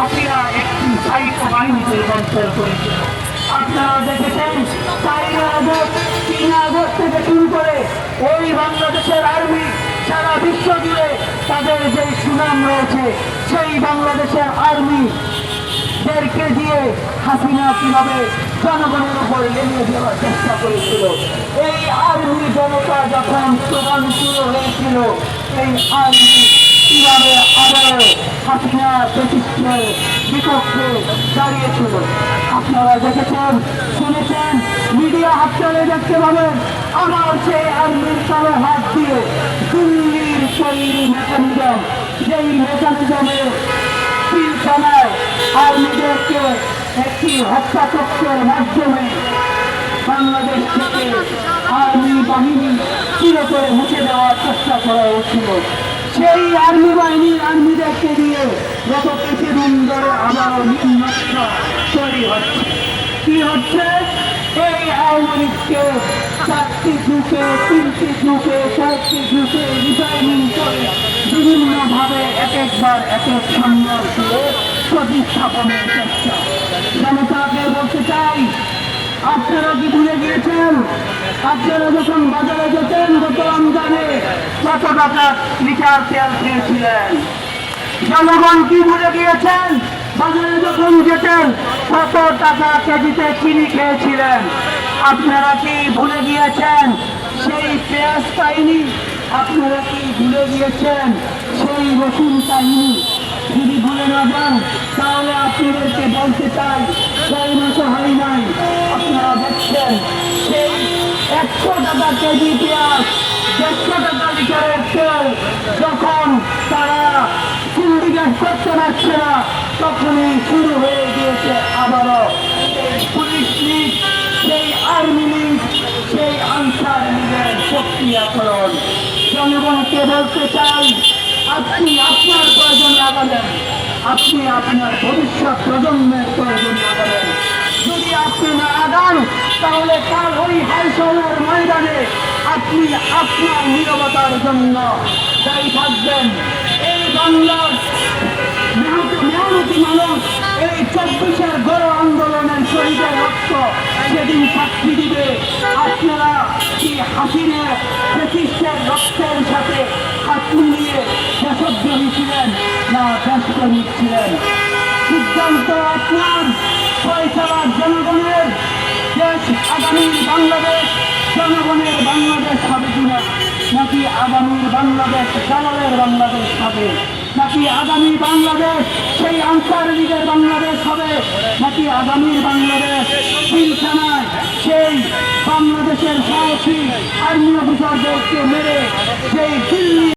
হাসিনা একটি সাহিত্য বাহিনীতে রূপান্তর করেছে। আপনারা দেখেছেন চার আগস্ট তিন থেকে শুরু করে ওই বাংলাদেশের আর্মি সারা বিশ্ব জুড়ে তাদের যে সুনাম রয়েছে, সেই বাংলাদেশের আর্মি দিয়ে হাসিনা কীভাবে জনগণের উপর লেগে দেওয়ার চেষ্টা করেছিল? এই আর্মি জনতা যখন প্রমাণ শুরু হয়েছিল, এই আর্মি কীভাবে আবারও হাসিনা প্রতিষ্ঠার বিপক্ষে দাঁড়িয়েছিল? আপনারা দেখেছেন, শুনেছেন, মিডিয়া হাত চলে দেখতে পাবেন। আমার সেই আর্মির তলে হাত দিয়ে দিল্লির তৈরি মেকানিজম যেই মেকানিজমে পিলখানায় আর্মিদেরকে একটি হত্যাচক্রের মাধ্যমে বাংলাদেশ থেকে আর্মি বাহিনী চিরতরে মুছে দেওয়ার চেষ্টা করা হচ্ছিল। সেই আর্মি বাহিনীর আর্মিদেরকে দিয়ে গত কিছুদিন ধরে নিম্নতা তৈরি হচ্ছে। কি হচ্ছে? এই আওয়ামী লীগকে চারটি ঝুঁকে তিনটি ঝুঁকে চারটি ঝুঁকে রিটার্নিং করে বিভিন্নভাবে এক একবার এক এক দিয়ে প্রতিস্থাপনের চেষ্টা। জনতাকে বলতে চাই, আপনারা কি ভুলে গিয়েছেন? আপনারা যখন বাজারে যেতেন কত টাকা লিটার তেল খেয়েছিলেন জনগণ কি ভুলে গিয়েছেন? বাজারে যখন যেতেন কত টাকা কেজিতে চিনি খেয়েছিলেন। আপনারা কি ভুলে গিয়েছেন? সেই পেঁয়াজ কাহিনী আপনারা কি ভুলে গিয়েছেন? সেই রসুন কাহিনী যদি ভুলে না যান, তাহলে আপনাদেরকে বলতে চাই ছয় মাসে হয় নাই। আপনারা দেখছেন, সেই একশো টাকা কেজি পেঁয়াজ যখন তারা সিন্ডিকেট তখনই শুরু হয়ে গিয়েছে আবারও। পুলিশ সেই আর্মি সেই আনসার লীগের প্রক্রিয়াকরণ জনগণকে বলতে চাই, আপনি আপনার প্রয়োজনে আগাবেন আপনি আপনার ভবিষ্যৎ প্রজন্মের প্রয়োজনে আগাবেন যদি আপনি না আগান তাহলে কাল ওই হাইসনের ময়দানে আপনি আপনার নিরবতার জন্য দায়ী থাকবেন। এই বাংলার মেহনতি মানুষ, এই চব্বিশের গণ আন্দোলনের শহীদের রক্ত সেদিন সাক্ষী দিবে। আপনারা কি হাসিনের ব্রিটিশের রক্তের সাথে হাত মিলিয়ে দেশদ্রোহী ছিলেন না দেশপ্রেমিক ছিলেন? সিদ্ধান্ত আপনার। ফয়সালা জনগণের দেশ আগামীর বাংলাদেশ জনগণের নাকি আগামীর বাংলাদেশ দালালের বাংলাদেশ হবে। নাকি আগামী বাংলাদেশ, সেই আনসার লীগের বাংলাদেশ হবে? নাকি আগামীর বাংলাদেশ পিলখানায় সেই বাংলাদেশের সাহসী আর্মি অফিসারদেরকে মেরে সেই দিল্লি